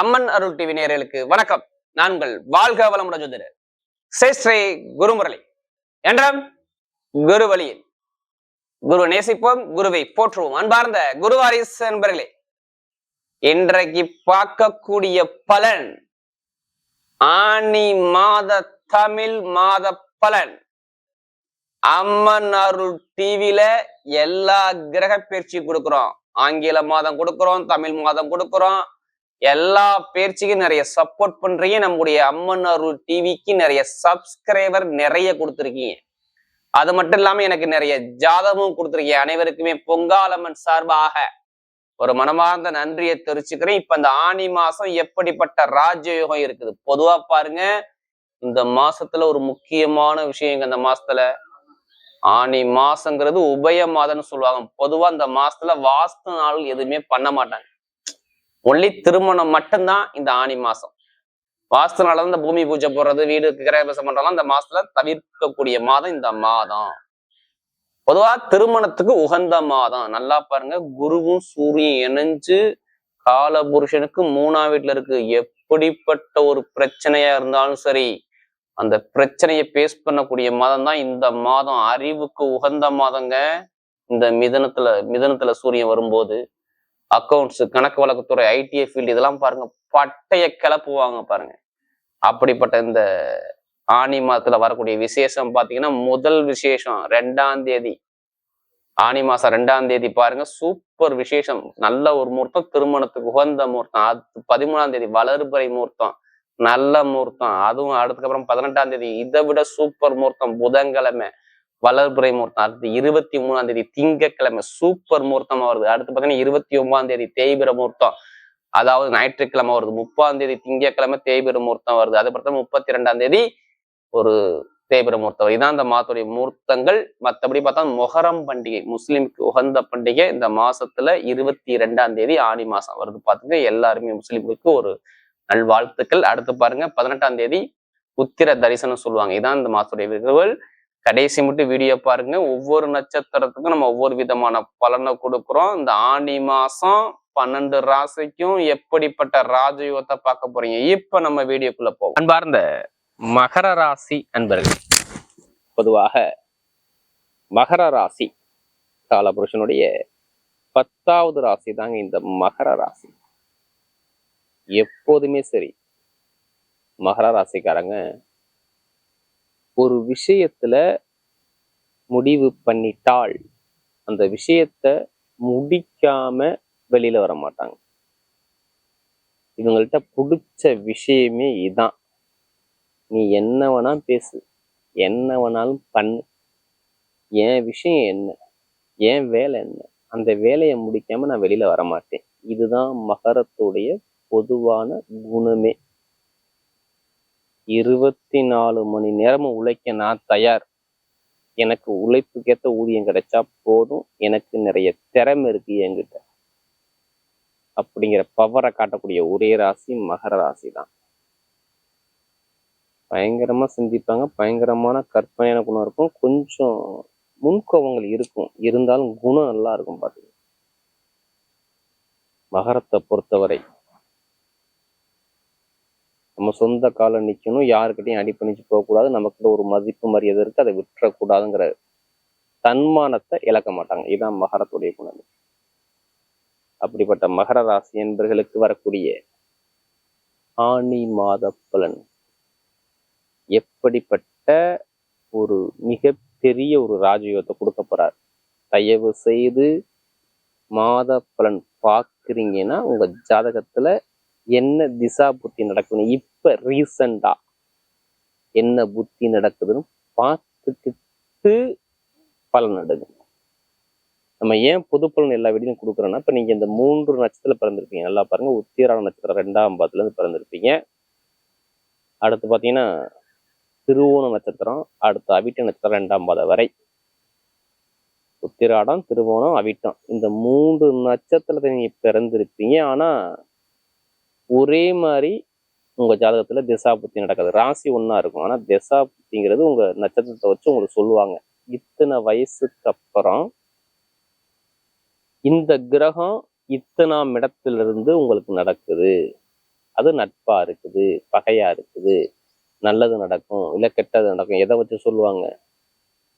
அம்மன் அருள் TV நேரலுக்கு வணக்கம். நாங்கள் வாழ்க வளமுடன் ஜோதிடர். ஸ்ரீ ஸ்ரீ குருமுரளி. என்றும் குரு வழியில் குரு நேசிப்போம் குருவை போற்றுவோம். அன்பார்ந்த குருவாரிஸ் என்பர்களே இன்றைக்கு பார்க்கக்கூடிய பலன் ஆனி மாத தமிழ் மாத பலன். அம்மன் அருள் டிவில எல்லா கிரக பயிற்சி கொடுக்குறோம். ஆங்கில மாதம் கொடுக்குறோம் தமிழ் மாதம் கொடுக்குறோம். எல்லா பேர்ச்சிக்கும் நிறைய சப்போர்ட் பண்றீங்க. நம்முடைய அம்மன் அருள் டிவிக்கு நிறைய சப்ஸ்கிரைபர் நிறைய கொடுத்துருக்கீங்க. அது மட்டும் இல்லாம எனக்கு நிறைய ஜாதகமும் கொடுத்துருக்கீங்க. அனைவருக்குமே பொங்காலம்மன் சார்பாக ஒரு மனமார்ந்த நன்றியை தெரிவிச்சுக்கிறேன். இப்ப இந்த ஆனி மாசம் எப்படிப்பட்ட ராஜயோகம் இருக்குது? பொதுவா பாருங்க இந்த மாசத்துல ஒரு முக்கியமான விஷயம் இந்த மாசத்துல? ஆனி மாசங்கிறது உபய மாதம்னு சொல்லுவாங்க. பொதுவா இந்த மாசத்துல வாஸ்து நாள் எதுவுமே பண்ண மாட்டாங்க. ஒன்லி திருமணம் மட்டும்தான் இந்த ஆனி மாசம். வாஸ்து நாள் இந்த பூமி பூஜை போடுறது வீடு கிரகபிரசம் பண்றதெல்லாம் இந்த மாசத்துல தவிர்க்கக்கூடிய மாதம் இந்த மாதம். பொதுவா திருமணத்துக்கு உகந்த மாதம். நல்லா பாருங்க குருவும் சூரியன் இணைஞ்சு கால புருஷனுக்கு மூணாம் வீட்டுல இருக்கு. எப்படிப்பட்ட ஒரு பிரச்சனையா இருந்தாலும் சரி அந்த பிரச்சனையை பேஸ் பண்ணக்கூடிய மாதம் தான் இந்த மாதம். அறிவுக்கு உகந்த மாதங்க. இந்த மிதனத்துல மிதனத்துல சூரியன் வரும்போது அக்கௌண்ட்ஸ் கணக்கு வழக்குத்துறை ஐடிஐ ஃபீல்டு இதெல்லாம் பாருங்க. பட்டைய கிளப்புவாங்க பாருங்க. அப்படிப்பட்ட இந்த ஆனி மாதத்துல வரக்கூடிய விசேஷம் பாத்தீங்கன்னா முதல் விசேஷம் ரெண்டாம் தேதி. ஆனி மாசம் ரெண்டாம் தேதி பாருங்க. சூப்பர் விசேஷம். நல்ல ஒரு முகூர்த்தம். திருமணத்துக்கு உகந்த முகூர்த்தம். அது பதிமூணாம் தேதி வளர்பறை முகூர்த்தம். நல்ல முகூர்த்தம். அதுவும் அடுத்துக்கப்புறம் பதினெட்டாம் தேதி. இதை விட சூப்பர் முகூர்த்தம். புதன்கிழமை. வளர்புரை முகூர்த்தம் அடுத்து இருபத்தி மூணாம் தேதி திங்கக்கிழமை சூப்பர் முகூர்த்தமா வருது. அடுத்து பார்த்தீங்கன்னா இருபத்தி ஒன்பதாம் தேதி தேய்பிர முகூர்த்தம் அதாவது ஞாயிற்றுக்கிழமை வருது. முப்பாம் தேதி திங்கக்கிழமை தேய்பிர முகூர்த்தம் வருது. அது பார்த்தா முப்பத்தி ரெண்டாம் தேதி ஒரு தேய்பிர முகூர்த்தம் வருது. இதான் இந்த மாதத்துடைய முகூர்த்தங்கள் மற்றபடி பார்த்தா மொஹரம் பண்டிகை முஸ்லீமுக்கு உகந்த பண்டிகை இந்த மாசத்துல இருபத்தி ரெண்டாம் தேதி ஆனி மாசம் வருது. பார்த்துங்க எல்லாருமே முஸ்லீம்களுக்கு ஒரு நல்வாழ்த்துக்கள். அடுத்து பாருங்க பதினெட்டாம் தேதி உத்திர தரிசனம் சொல்லுவாங்க. இதான் இந்த மாசத்துடைய விருதுகள் கடைசி மட்டும் வீடியோ பாருங்க. ஒவ்வொரு நட்சத்திரத்துக்கும் நம்ம ஒவ்வொரு விதமான பலனை கொடுக்குறோம். இந்த ஆனி மாசம் பன்னெண்டு ராசிக்கும் எப்படிப்பட்ட ராஜயோகத்தை பார்க்க போறீங்க? இப்ப நம்ம வீடியோக்குள்ள போவோம். அன்பார்ந்த மகர ராசி அன்பர்கள் பொதுவாக மகர ராசி காலபுருஷனுடைய பத்தாவது ராசி தாங்க இந்த மகர ராசி. எப்போதுமே சரி. மகர ராசிக்காரங்க ஒரு விஷயத்துல முடிவு பண்ணிட்டால் அந்த விஷயத்த முடிக்காம வெளியில வர மாட்டாங்க. இவங்கள்ட்ட பிடிச்ச விஷயமே இதான். நீ என்ன வேணா பேசு. என்ன வேணாலும் பண்ணு. என் விஷயம் என்ன? என் வேலை என்ன? அந்த வேலையை முடிக்காம நான் வெளியில வர மாட்டேன். இதுதான் மகரத்துடைய பொதுவான குணமே. இருபத்தி நாலு மணி நேரமும் உழைக்க நான் தயார். எனக்கு உழைப்புக்கேற்ற ஊதியம் கிடைச்சா போதும். எனக்கு நிறைய திறமை இருக்கு என்கிட்ட. அப்படிங்கிற பவரை காட்டக்கூடிய ஒரே ராசி மகர ராசி தான் பயங்கரமா சிந்திப்பாங்க. பயங்கரமான கற்பனையான குணம் இருக்கும். கொஞ்சம் முன்கோபங்கள் இருக்கும். இருந்தாலும் குணம் நல்லா இருக்கும் பாத்தீங்க மகரத்தை பொறுத்தவரை. நம்ம சொந்த கால நிற்கணும் யாருக்கிட்டையும் அடிப்பணிச்சு போகக்கூடாது நமக்கு ஒரு மதிப்பு மரியாதை இருக்குது அதை விட்டுறக்கூடாதுங்கிற தன்மானத்தை இழக்க மாட்டாங்க. இதுதான் மகரத்துடைய குணம். அப்படிப்பட்ட மகர ராசி என்பர்களுக்கு வரக்கூடிய ஆணி மாத பலன். எப்படிப்பட்ட ஒரு மிகப்பெரிய ஒரு ராஜயோகத்தை கொடுக்க போறார்? தயவு செய்து மாத பலன் பார்க்குறீங்கன்னா உங்க ஜாதகத்துல என்ன திசா புத்தி நடக்கணும் இப்ப ரீசண்டாக என்ன புத்தி நடக்குதுன்னு பார்த்துக்கிட்டு பலன் எடுங்க. நம்ம ஏன் பொது பலன் எல்லா வீடியும் கொடுக்குறோன்னா இப்ப நீங்க இந்த மூன்று நட்சத்திரத்தில் பிறந்திருப்பீங்க. நல்லா பாருங்க உத்திராட நட்சத்திரம் ரெண்டாம் பாதத்துலேருந்து பிறந்திருப்பீங்க. அடுத்து பாத்தீங்கன்னா திருவோண நட்சத்திரம் அடுத்து அவிட்ட நட்சத்திரம் ரெண்டாம் பாதம் வரை. உத்திராடம் திருவோணம் அவிட்டம். இந்த மூன்று நட்சத்திரத்தை நீங்க பிறந்திருப்பீங்க. ஆனா ஒரே மாதிரி உங்க ஜாதகத்துல திசா புத்தி நடக்காது. ராசி ஒன்றா இருக்கும். ஆனா திசா புத்திங்கிறது உங்க நட்சத்திரத்தை வச்சு உங்களுக்கு சொல்லுவாங்க. இத்தனை வயசுக்கு அப்புறம் இந்த கிரகம் இத்தனாம் இடத்துல இருந்து உங்களுக்கு நடக்குது. அது நட்பா இருக்குது பகையா இருக்குது நல்லது நடக்கும் இல்லை கெட்டது நடக்கும் எதை வச்சு சொல்லுவாங்க?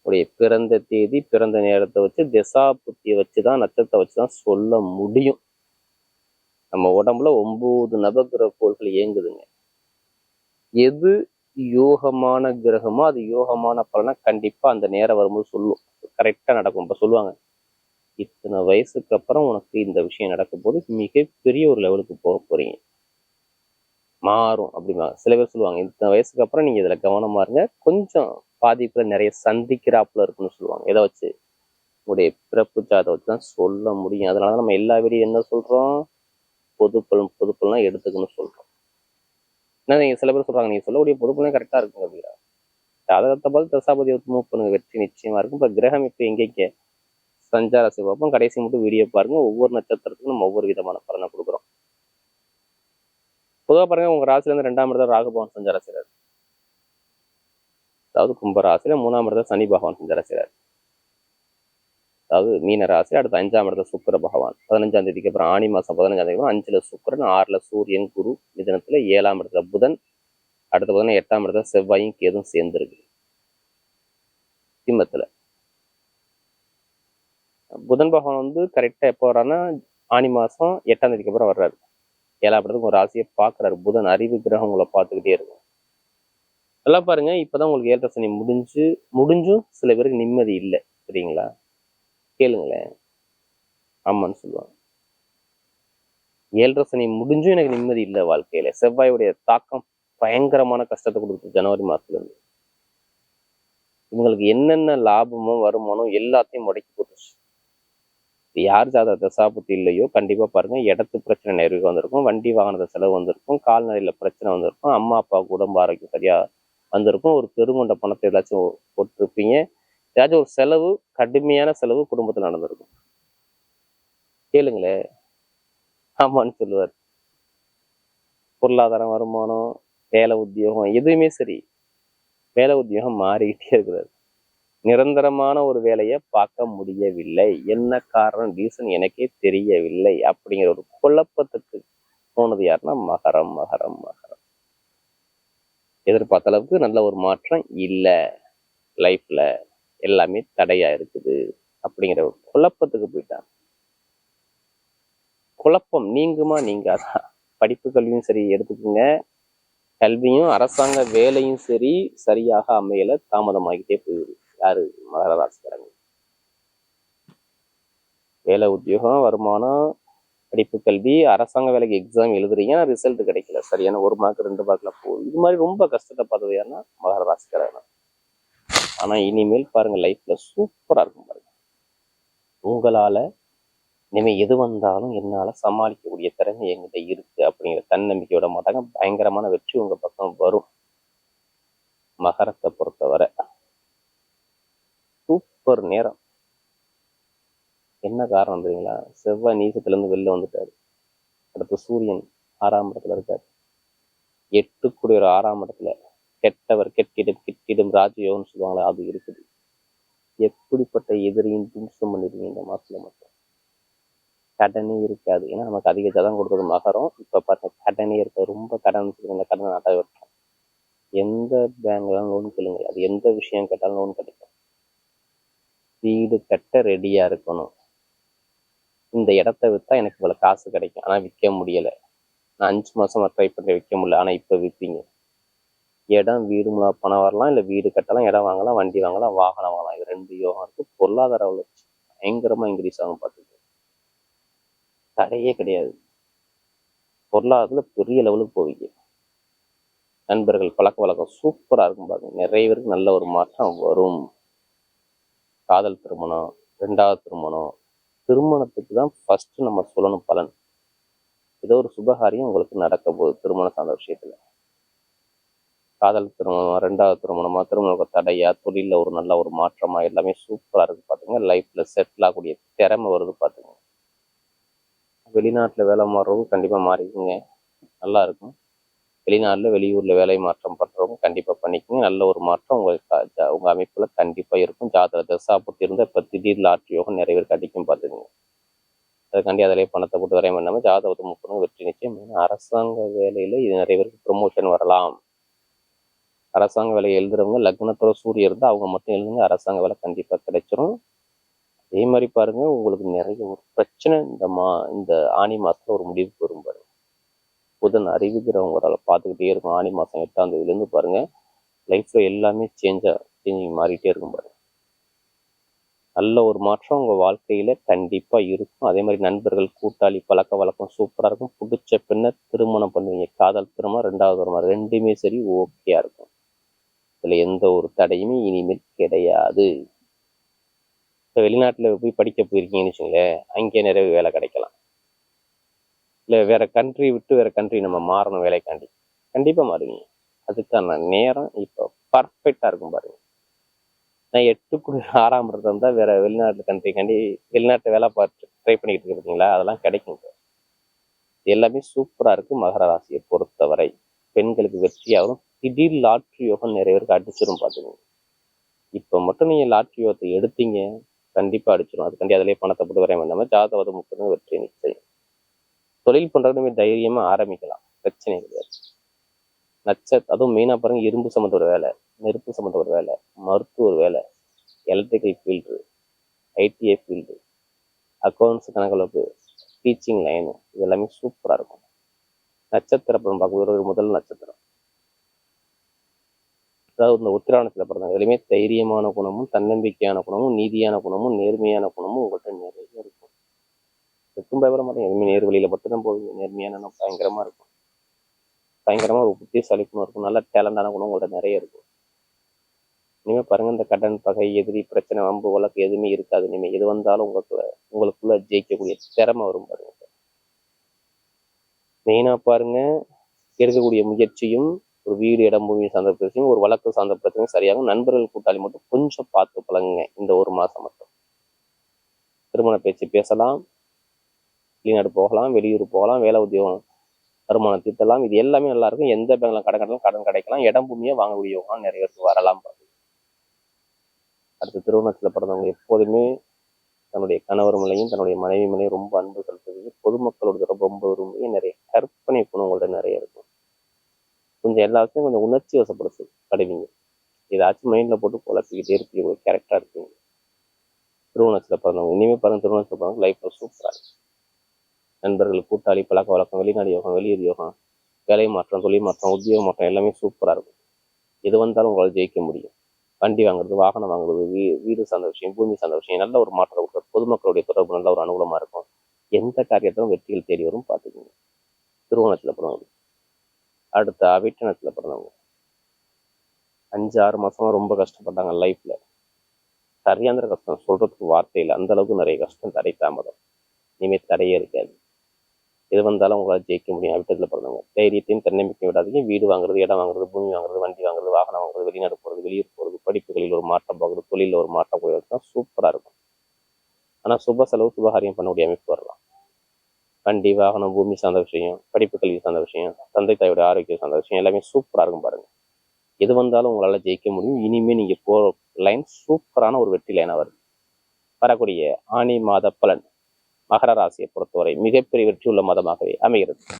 உடைய பிறந்த தேதி பிறந்த நேரத்தை வச்சு திசா புத்தியை வச்சுதான் நட்சத்திரத்தை வச்சு தான் சொல்ல முடியும். நம்ம உடம்புல ஒன்பது நவகிரக கோள்கள் இயங்குதுங்க. எது யோகமான கிரகமோ அது யோகமான பலனை கண்டிப்பா அந்த நேரம் வரும்போது சொல்லும். கரெக்டா நடக்கும். இப்ப சொல்லுவாங்க இத்தனை வயசுக்கு அப்புறம் உனக்கு இந்த விஷயம் நடக்கும் போது மிகப்பெரிய ஒரு லெவலுக்கு போக போறீங்க. மாறும் அப்படிம்பாங்க. சில பேர் சொல்லுவாங்க இத்தனை வயசுக்கு அப்புறம் நீங்க இதுல கவனமா இருங்க. கொஞ்சம் பாதிப்புல நிறைய சந்திக்கிறாப்புல இருக்குன்னு சொல்லுவாங்க. எதை வச்சு உங்களுடைய பிறப்பு ஜாதகத்தை வச்சு தான் சொல்ல முடியும். அதனால நம்ம எல்லா வீடியும் என்ன சொல்றோம்? பொதுப்பலம் பொதுப்பலாம் எடுத்துக்கணும்னு சொல்றோம். என்ன நீங்க சில பேர் சொல்றாங்க நீங்க சொல்லக்கூடிய பொதுப்பலனே கரெக்டா இருக்குங்க அப்படின்னா. ஜாதகத்தை பார்த்து தசாபதி மூவ் பண்ணுங்க வெற்றி நிச்சயமா இருக்கும். இப்ப கிரகம் இப்ப எங்கெங்க சஞ்சார பார்ப்போம் கடைசி மட்டும் வீடியோ பாருங்க. ஒவ்வொரு நட்சத்திரத்துக்கும் நம்ம ஒவ்வொரு விதமான பலனை கொடுக்குறோம். பொதுவாக பாருங்க உங்க ராசில இருந்து ரெண்டாம் இடத்துல ராகு பகவான் சஞ்சார செய்றாரு. அதாவது கும்ப ராசியில மூணாம் இடத்துல சனி பகவான் சஞ்சார செய்றாரு. அதாவது மீன ராசி அடுத்து அஞ்சாம் இடத்துல சுக்கர பகவான். பதினஞ்சாம் தேதிக்கு அப்புறம் ஆணி மாதம் பதினஞ்சாம் தேதி அஞ்சில் சுக்கரன் சுக்கிரன் ஆறுல சூரியன் குரு மிதனத்தில் ஏழாம் இடத்துல புதன் அடுத்த பார்த்தீங்கன்னா எட்டாம் இடத்துல செவ்வாயும் கேதும் சேர்ந்துருக்கு. சிம்மத்தில் புதன் பகவான் வந்து கரெக்டா எப்போ வர்றாருன்னா ஆணி மாசம் எட்டாம் தேதிக்கு அப்புறம் வர்றாரு. ஏழாம் இடத்துக்கு ஒரு ராசியை பார்க்குறாரு. புதன் அறிவு கிரகம் உங்களை பார்த்துக்கிட்டே இருக்கும். நல்லா பாருங்க. இப்பதான் உங்களுக்கு ஏழரை சனி முடிஞ்சு முடிஞ்சும் சில பேருக்கு நிம்மதி இல்லை. சரிங்களா? கேளுங்களேன். ஆமான்னு சொல்லுவாங்க. ஏழரை சனி முடிஞ்சும் எனக்கு நிம்மதி இல்லை வாழ்க்கையில. செவ்வாயுடைய தாக்கம் பயங்கரமான கஷ்டத்தை கொடுக்குது ஜனவரி மாசத்துல இருந்து. இவங்களுக்கு என்னென்ன லாபமோ வருமானம் எல்லாத்தையும் முடக்கி போட்டுச்சு யார் ஜாதக தசாபுத்தி இல்லையோ கண்டிப்பா பாருங்க. இடத்து பிரச்சனை நிறைய வந்திருக்கும் வண்டி வாகனத்தை செலவு வந்திருக்கும் கால்நடையில் பிரச்சனை வந்திருக்கும் அம்மா அப்பாவுக்கு உடம்பு ஆரோக்கியம் சரியா வந்திருக்கும் ஒரு பெருங்கொண்ட பணத்தை ஏதாச்சும் போட்டிருப்பீங்க. ஏதாச்சும் ஒரு செலவு கடுமையான செலவு குடும்பத்துல நடந்திருக்கும். கேளுங்களேன் ஆமான்னு சொல்லுவார். பொருளாதாரம் வருமானம் வேலை உத்தியோகம் எதுவுமே சரி. வேலை உத்தியோகம் மாறிக்கிட்டே இருக்கிறாரு நிரந்தரமான ஒரு வேலையை பார்க்க முடியவில்லை. என்ன காரணம் ரீசன் எனக்கே தெரியவில்லை அப்படிங்கிற ஒரு குழப்பத்துக்கு போனது யாருன்னா மகரம் மகரம் மகரம். எதிர்பார்த்த அளவுக்கு நல்ல ஒரு மாற்றம் இல்லை. லைஃப்ல எல்லாமே தடையா இருக்குது அப்படிங்கிற ஒரு குழப்பத்துக்கு போயிட்டாங்க. குழப்பம் நீங்குமா நீங்காதா? படிப்பு கல்வியும் சரி எடுத்துக்கோங்க. கல்வியும் அரசாங்க வேலையும் சரி சரியாக அமையல தாமதமாகிட்டே போயிடுது யாரு? மகர ராசிக்காரங்க வேலை உத்தியோகம் வருமானம் படிப்பு கல்வி அரசாங்க வேலைக்கு எக்ஸாம் எழுதுறீங்க ரிசல்ட் கிடைக்கல. சரியான ஒரு மார்க் ரெண்டு மார்க்ல போகுது. இது மாதிரி ரொம்ப கஷ்டத்தை பார்த்தது யாருன்னா மகர ராசிக்காரங்க ஆனா இனிமேல் பாருங்க லைஃப்பில் சூப்பரா இருக்கும் பாருங்க. உங்களால இனிமேல் எது வந்தாலும் என்னால சமாளிக்கக்கூடிய திறமை எங்கிட்ட இருக்கு அப்படிங்கிற தன்னம்பிக்கையோட மாட்டாங்க. பயங்கரமான வெற்றி உங்க பக்கம் வரும். மகரத்தை பொறுத்தவரை. சூப்பர் நேரம். என்ன காரணம் தெரியுங்களா? செவ்வாய் நீசத்துல இருந்து வெளில வந்துட்டாரு. அடுத்து சூரியன் ஆறாம் இடத்துல இருக்காரு. எட்டு ஒரு ஆறாம் இடத்துல. கெட்டவர் கெட்டிடும். இடம் ராஜயோகம்னு சொல்லுவாங்களே அது இருக்குது. எப்படிப்பட்ட எதிரியும் தும்சம் பண்ணிருக்கீங்க இந்த மாசத்துல மட்டும்? கடனே இருக்காது. ஏன்னா நமக்கு அதிக ஜதம் கொடுத்தது மகரம். இப்போ பாருங்க கடனே இருக்காது. ரொம்ப கடன் இந்த கடனை நாட்டாக வெட்டோம் எந்த பேங்க்ல லோன் கேளுங்க அது எந்த விஷயம் கேட்டாலும் லோன் கிடைக்கும். வீடு கட்ட ரெடியா இருக்கணும். இந்த இடத்த விற்றா எனக்கு இவ்வளோ காசு கிடைக்கும். ஆனால் விற்க முடியலை. நான் அஞ்சு மாசமா ட்ரை பண்ணி விற்க முடியல. ஆனால் இப்போ விற்பீங்க இடம் வீடு பணம் வரலாம் இல்ல வீடு கட்டலாம் இடம் வாங்கலாம் வண்டி வாங்கலாம் வாகனம் வாங்கலாம். இது ரெண்டு யோகம் இருக்குது பொருளாதார வளர்ச்சி பயங்கரமா இன்க்ரீஸ் ஆகும் பார்த்துக்கு தடையே கிடையாது. பொருளாதாரத்துல பெரிய லெவலுக்கு போவீங்க. நண்பர்கள் பழக்க வழக்கம் சூப்பரா இருக்கும் பாருங்க. நிறைய பேருக்கு நல்ல ஒரு மாற்றம் வரும். காதல் திருமணம் ரெண்டாவது திருமணம். திருமணத்துக்கு தான் ஃபர்ஸ்ட் நம்ம சொல்லணும் பலன். ஏதோ ஒரு சுபகாரியம் உங்களுக்கு நடக்க போகுது திருமணம் சார்ந்த விஷயத்துல. காதல் திருமணம் ரெண்டாவது திருமணமா திருமண தடையா தொழில ஒரு நல்ல ஒரு மாற்றமா எல்லாமே சூப்பரா இருக்கு பார்த்துங்க லைஃப்ல செட்டில் ஆகக்கூடிய திறமை வருது பார்த்துங்க வெளிநாட்டில் வேலை மாறுறவங்க கண்டிப்பா மாறிக்குங்க. நல்லா இருக்கும். வெளிநாட்டுல வெளியூர்ல வேலை மாற்றம் பண்றவங்க கண்டிப்பா பண்ணிக்கோங்க. நல்ல ஒரு மாற்றம் உங்களுக்கு உங்கள் அமைப்பில் உங்க அமைப்புல இருக்கும். ஜாதக தசா புத்தி இப்போ இப்ப திடீர் லாட்ரி யோகம் நிறைய பேருக்கு அடிக்கும் பாத்துக்கோங்க. அதுக்காண்டி அதிலே பணத்தை போட்டு வரையும் பண்ணாமல் ஜாதகத்தை முப்பது வெற்றி நிச்சயம். அரசாங்க வேலையில் இது நிறைய பேருக்கு ப்ரொமோஷன் வரலாம். அரசாங்க வேலை எழுதுறவங்க லக்னத்தோட சூரியன் இருந்தால் அவங்க மட்டும் எழுதுங்க அரசாங்க வேலை கண்டிப்பாக கிடைச்சிரும். அதே மாதிரி பாருங்க உங்களுக்கு நிறைய ஒரு பிரச்சனை இந்த மா இந்த ஆனி மாதத்தில் ஒரு முடிவுக்கு வரும் பாருங்க. புதன் அறிவுகிறவங்க பார்த்துக்கிட்டே இருக்கும். ஆனி மாதம் எட்டாம் தேதியிலேருந்து பாருங்க லைஃப்பில் எல்லாமே சேஞ்சாக சேஞ்சிங் மாறிட்டே இருக்கும் பாருங்க. நல்ல ஒரு மாற்றம் உங்கள் வாழ்க்கையில் கண்டிப்பாக இருக்கும். அதே மாதிரி நண்பர்கள் கூட்டாளி பழக்க வழக்கம் சூப்பராக இருக்கும். பிடிச்ச பெண்ணை திருமணம் பண்ணுவீங்க. காதல் திருமணம் ரெண்டாவது திருமணம் ரெண்டுமே சரி ஓகேயா இருக்கும். இதுல எந்த ஒரு தடையுமே இனிமேல் கிடையாது. இப்போ வெளிநாட்டில் போய் படிக்க போயிருக்கீங்கன்னு வச்சுங்களேன் அங்கே நிறைய வேலை கிடைக்கலாம். இல்லை வேற கண்ட்ரி விட்டு வேற கண்ட்ரி நம்ம மாறணும் வேலைக்காண்டி. கண்டிப்பா மாறுவீங்க. அதுக்கான நேரம் இப்போ பர்ஃபெக்டாக இருக்கும் பாருங்க. நான் எட்டுக்குடி ஆறாம் இடத்துல இருந்தா வேற வெளிநாட்டு கண்ட்ரிக்காண்டி வெளிநாட்டு வேலை பார்த்து ட்ரை பண்ணிக்கிட்டு இருக்கு பார்த்தீங்களா அதெல்லாம் கிடைக்கும் எல்லாமே சூப்பரா இருக்கு மகர ராசியை பொறுத்தவரை. பெண்களுக்கு வெற்றியாகவும் திடீர் லாட்ரி யோகம் நிறைய பேருக்கு அடிச்சிடும் பார்த்துக்கோங்க இப்போ மட்டும் நீங்கள் லாட்ரி யோகத்தை எடுத்தீங்க கண்டிப்பாக அடிச்சிடும் அதுக்காண்டி அதிலே பணத்தை போட்டு வரைய வேண்டாமல் ஜாதவது முப்பது வெற்றி நிச்சயம். தொழில் பண்றது தைரியமாக ஆரம்பிக்கலாம். பிரச்சனை கிடையாது. நச்ச அதுவும் மெயினாக பாருங்க இரும்பு சம்மந்த ஒரு வேலை நெருப்பு சம்மந்த ஒரு வேலை மருத்துவ ஒரு வேலை electrical field ITI field accounts கணக்கு டீச்சிங் லைனு இது எல்லாமே சூப்பராக இருக்கும். நட்சத்திர படம் பார்க்கும்போது ஒரு முதல் நட்சத்திரம். அதாவது இந்த உத்திராணத்தில் பிறந்தாங்க எதுலையுமே தைரியமான குணமும் தன்னம்பிக்கையான குணமும் நீதியான குணமும் நேர்மையான குணமும் உங்கள்கிட்ட நிறைய இருக்கும். எதுக்கும் பயப்பட மாட்டேங்க எதுவுமே நேர் வழியில மட்டும்தான் போவீங்க நேர்மையான பயங்கரமாக பயங்கரமா இருக்கும். பயங்கரமா ஒரு புத்திசாலி குணம் இருக்கும். நல்ல டேலண்டான குணம் உங்கள்கிட்ட நிறைய இருக்கும். இனிமே பாருங்க இந்த கடன் பகை எதிரி பிரச்சனை வம்பு வழக்கு எதுவுமே இருக்காது. இனிமே எது வந்தாலும் உங்களுக்குள்ள உங்களுக்குள்ள ஜெயிக்கக்கூடிய திறமை வரும் பாருங்க. மெயினா பாருங்க எடுக்கக்கூடிய முயற்சியும் ஒரு வீடு இடம் பூமி சார்ந்த பிரச்சனையும் ஒரு வழக்கு சார்ந்த பிரச்சனையும் சரியாகும் நண்பர்கள் கூட்டாளி மட்டும் கொஞ்சம் பார்த்து பழங்குங்க இந்த ஒரு மாசம் மட்டும். திருமண பேச்சு பேசலாம். வெளிநாடு போகலாம் வெளியூர் போகலாம் வேலை உத்தியோகம் வருமானம் தீர்த்தலாம் இது எல்லாமே நல்லா இருக்கும். எந்த பேங்க்ல கடன் கடலாம் கடன் கிடைக்கலாம். இடம் பூமியை வாங்கக்கூடிய நிறைய பேருக்கு வரலாம் பாருங்க. அடுத்து திருவண்ணத்தில் பிறந்தவங்க எப்போதுமே தன்னுடைய கணவர் மேலையும் தன்னுடைய மனைவி மேலையும் ரொம்ப அன்பு செலுத்துறது பொதுமக்களோட ரொம்ப விரும்பி நிறைய கற்பனை குணங்களோட நிறைய கொஞ்சம் எல்லாத்தையும் கொஞ்சம் உணர்ச்சி வசப்படுத்து படுவீங்க ஏதாச்சும் மைண்டில் போட்டு குழப்பிக்கிட்டே இருப்பீங்க ஒரு கேரக்டராக இருப்பீங்க. திருவண்ணத்தில் பிறந்தவங்க இனிமேல் பிறந்த திருவண்ணத்தில் பிறந்தவங்க லைஃப்ல சூப்பராக இருக்கு. நண்பர்கள் கூட்டாளி பழக்க வழக்கம் வெளிநாடு யோகம் வெளியூர் யோகம் வேலை மாற்றம் தொழில் மாற்றம் உத்தியோக மாற்றம் எல்லாமே சூப்பராக இருக்கும். எது வந்தாலும் உங்களால் ஜெயிக்க முடியும். வண்டி வாங்குறது வாகனம் வாங்குறது வீ வீடு சார்ந்த விஷயம் பூமி சார்ந்த விஷயம் நல்ல ஒரு மாற்றத்தை கொடுக்குறது பொதுமக்களுடைய தொடர்பு நல்ல ஒரு அனுகூலமாக இருக்கும். எந்த காரியத்திலும் வெற்றிகள் தேடி வரும் பார்த்துக்கோங்க. திருவோணத்தில் பிறந்தவங்க அடுத்த அவிட்டனத்துல பிறந்தவங்க. அஞ்சு ஆறு மாசமா ரொம்ப கஷ்டப்பட்டாங்க லைஃப்பில் சரியான கஷ்டம் சொல்றதுக்கு வார்த்தை இல்லை. அந்த அளவுக்கு நிறைய கஷ்டம் தடை தாமதம். இனிமேல் தடையே இருக்காது. எது வந்தாலும் உங்களால் ஜெயிக்க முடியும். அவிட்டத்தில் பிறந்தவங்க. தைரியத்தையும் தன்னம்பிக்கை விடாதீங்க. வீடு வாங்குறது இடம் வாங்குறது பூமி வாங்குறது வண்டி வாங்குறது வாகனம் வாங்குறது வெளிநாடு போகிறது வெளியூர் போகிறது படிப்புகளில் ஒரு மாற்றம் பார்க்குறது தொழிலில் ஒரு மாற்றம் போகிறது தான் சூப்பராக இருக்கும். ஆனால் சுப செலவு சுபகாரியம் பண்ணக்கூடிய அமைப்பு வரலாம். வண்டி வாகனம் பூமி சார்ந்த விஷயம் படிப்பு கல்வி சார்ந்த விஷயம் தந்தை தாயோட ஆரோக்கியம் சார்ந்த விஷயம் எல்லாமே சூப்பராக இருக்கும் பாருங்க. எது வந்தாலும் உங்களால் ஜெயிக்க முடியும். இனிமேல் நீங்கள் போகிற லைன் சூப்பரான ஒரு வெற்றி லைனாக வருது. வரக்கூடிய ஆணி மாத பலன் மகர ராசியை பொறுத்தவரை மிகப்பெரிய வெற்றியுள்ள மதமாகவே அமைகிறது.